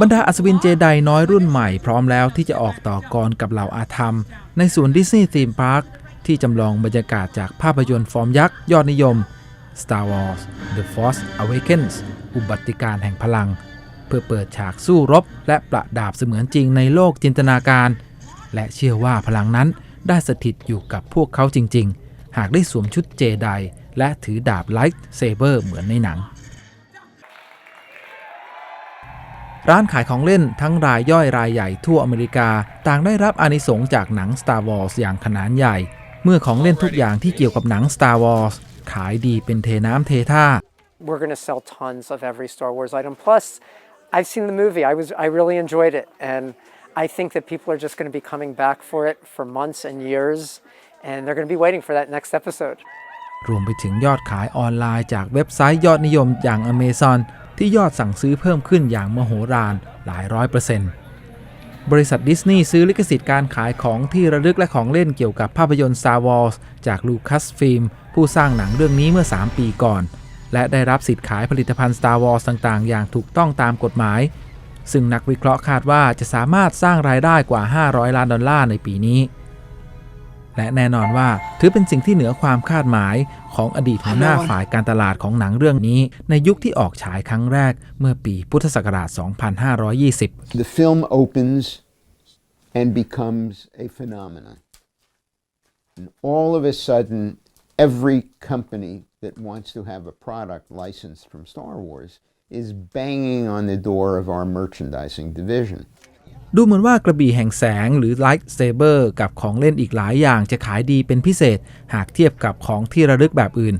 บรรดาอัศวินเจไดน้อยรุ่นใหม่พร้อมแล้วที่จะออกต่อกรกับเหล่าอาธรรม ในสวนดิสนีย์ธีมพาร์คที่จำลองบรรยากาศจากภาพยนตร์ฟอร์มยักษ์ยอดนิยม Star Wars The Force Awakens อุบัติการแห่งพลัง เพื่อเปิดฉากสู้รบ และประดาบเสมือนจริงในโลกจินตนาการ และเชื่อว่าพลังนั้นได้สถิตอยู่กับพวกเขาจริง ๆ หากได้สวมชุดเจไดและถือดาบไลท์เซเบอร์เหมือนในหนัง ร้านขายของเล่นทั้งรายย่อยรายใหญ่ทั่วอเมริกา ต่างได้รับอานิสงส์จากหนัง Star Wars อย่างขนาดใหญ่ เมื่อของเล่นทุกอย่างที่เกี่ยวกับหนัง Star Wars ขายดีเป็นเทน้ำเทท่า we're going to sell tons of every Star Wars item. Plus, I've seen the movie. I was I really enjoyed it, and I think that people are just going to be coming back for it for months and years, and they're going to be waiting for that next episode. รวมไปถึงยอดขายออนไลน์จากเว็บไซต์ยอดนิยมอย่าง Amazon ที่ยอดสั่งซื้อเพิ่มขึ้นอย่างมโหฬารหลายร้อยเปอร์เซ็นต์บริษัทดิสนีย์ซื้อลิขสิทธิ์การขายของที่ระลึกและของเล่นเกี่ยวกับภาพยนตร์ Star Wars จาก Lucasfilm ผู้สร้างหนังเรื่องนี้เมื่อ 3 ปีก่อน และได้รับสิทธิ์ขายผลิตภัณฑ์ Star Wars ต่างๆ อย่างถูกต้องตามกฎหมาย ซึ่งนักวิเคราะห์คาดว่าจะสามารถสร้างรายได้กว่า 500 ล้านดอลลาร์ในปีนี้ และแน่นอนว่าถือเป็นสิ่งที่เหนือความคาดหมายของอดีตหัวหน้าฝ่ายการตลาดของหนังเรื่องนี้ ในยุคที่ออกฉายครั้งแรกเมื่อปีพุทธศักราช 2520 The film opens and becomes a phenomenon. And all of a sudden, every company that wants to have a product licensed from Star Wars is banging on the door of our merchandising division. ดูเหมือนว่ากระบี่แห่งแสงหรือ Lightsaber กับของเล่นอีกหลายอย่างจะขายดีเป็นพิเศษหากเทียบกับของที่ระลึกแบบอื่น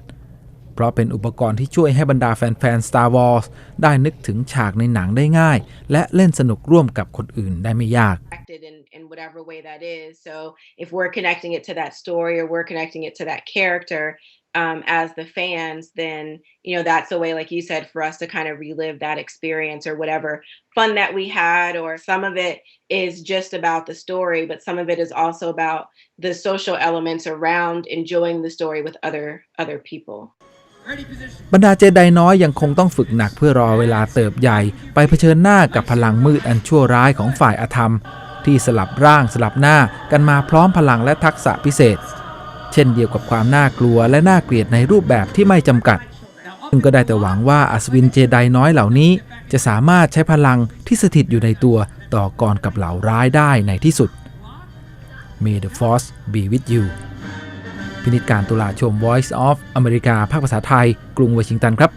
เพราะเป็นอุปกรณ์ที่ช่วยให้บรรดาแฟนๆ Star Wars ได้นึกถึงฉากในหนังได้ง่าย และเล่นสนุกร่วมกับคนอื่นได้ไม่ยาก in whatever way that is. So if we're connecting it to that story or we're connecting it to that character um, as the fans, then you know that's a way, like you said, for us to kind of relive that experience or whatever fun that we had. Or some of it is just about the story, but some of it is also about the social elements around enjoying the story with other other people. บรรดาเจไดน้อยยังคงต้องฝึกหนักเพื่อรอเวลาเติบใหญ่ ไปเผชิญหน้ากับพลังมืดอันชั่วร้ายของฝ่ายอธรรม ที่สลับร่างสลับหน้ากันมาพร้อมพลังและทักษะพิเศษ เช่นเดียวกับความน่ากลัวและน่าเกลียดในรูปแบบที่ไม่จำกัด ซึ่งก็ได้แต่หวังว่าอัศวินเจไดน้อยเหล่านี้ จะสามารถใช้พลังที่สถิตอยู่ในตัวต่อกรกับเหล่าร้ายได้ในที่สุด May the Force be with you พินิจการตุลาชม Voice of อเมริกาภาคภาษาไทย กรุงวอชิงตันครับ